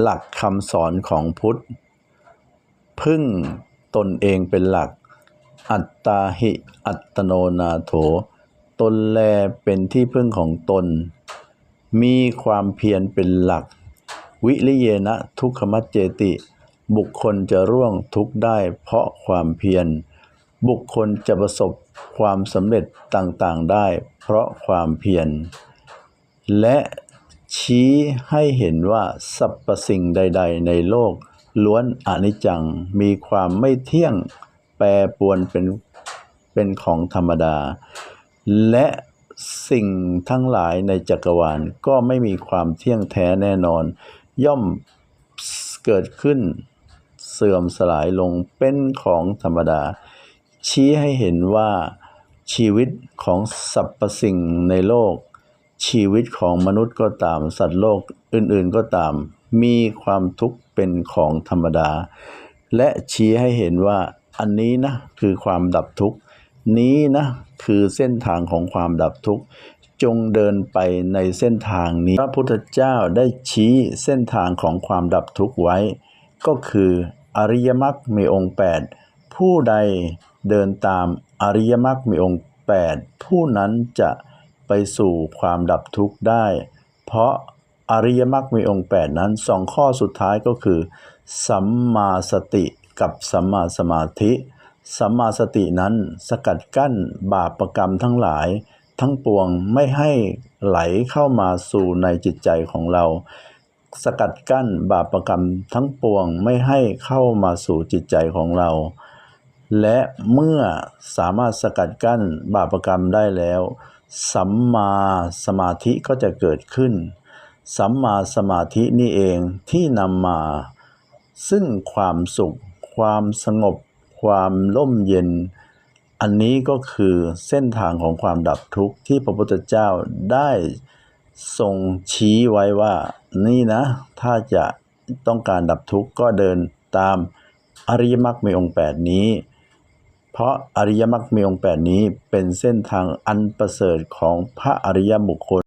หลักคำสอนของพุทธ พึ่งตนเองเป็นหลัก อัตตาหิ อัตโนนาโถ ตนแลเป็นที่พึ่งของตน มีความเพียรเป็นหลัก วิริเยนะทุกขมัจเจติ บุคคลจะร่วงทุกได้เพราะความเพียร บุคคลจะประสบความสำเร็จต่างๆได้เพราะความเพียร และ ชี้ให้เห็นว่าสรรพสิ่งใด ๆ ในโลก ล้วนอนิจจังมีความไม่เที่ยงแปรปรวนเป็นเป็นของธรรมดา และสิ่งทั้งหลายในจักรวาลก็ไม่มีความเที่ยงแท้แน่นอน ย่อมเกิดขึ้น เสื่อมสลายลงเป็นของธรรมดา ชี้ให้เห็นว่าชีวิตของสรรพสิ่งในโลก ชีวิตของมนุษย์ก็ตาม สัตว์โลกอื่นๆก็ตาม มีความทุกข์เป็นของธรรมดา และชี้ให้เห็นว่าอันนี้นะคือความดับทุกข์นี้นะคือเส้นทางของความดับทุกข์จงเดินไปในเส้นทางนี้ พระพุทธเจ้าได้ชี้เส้นทางของความดับทุกข์ไว้ ก็คืออริยมรรคมีองค์ 8 ผู้ใดเดินตามอริยมรรคมีองค์ 8 ผู้นั้นจะ ไปสู่ความดับทุกข์ได้ เพราะอริยมรรคมีองค์ 8 นั้นสองข้อสุดท้ายก็คือ สัมมาสติกับสัมมาสมาธิ สัมมาสตินั้นสกัดกั้นบาปรกรรมทั้งหลาย ทั้งปวงไม่ให้ไหลเข้ามาสู่ในจิตใจของเรา สกัดกั้นบาปรกรรมทั้งปวงไม่ให้เข้ามาสู่จิตใจของเรา และเมื่อสามารถสกัดกั้นบาปรกรรมได้แล้ว สัมมาสมาธิก็จะเกิดขึ้น สัมมาสมาธินี่เองที่นำมา ซึ่งความสุข ความสงบ ความร่มเย็น อันนี้ก็คือเส้นทางของความดับทุกข์ที่พระพุทธเจ้าได้ทรงชี้ไว้ว่า นี่นะ ถ้าจะต้องการดับทุกข์ก็เดินตามอริยมรรคมีองค์ 8 นี้ เพราะอริยมรรคมีองค์8นี้เป็นเส้นทางอันประเสริฐของพระอริยบุคคล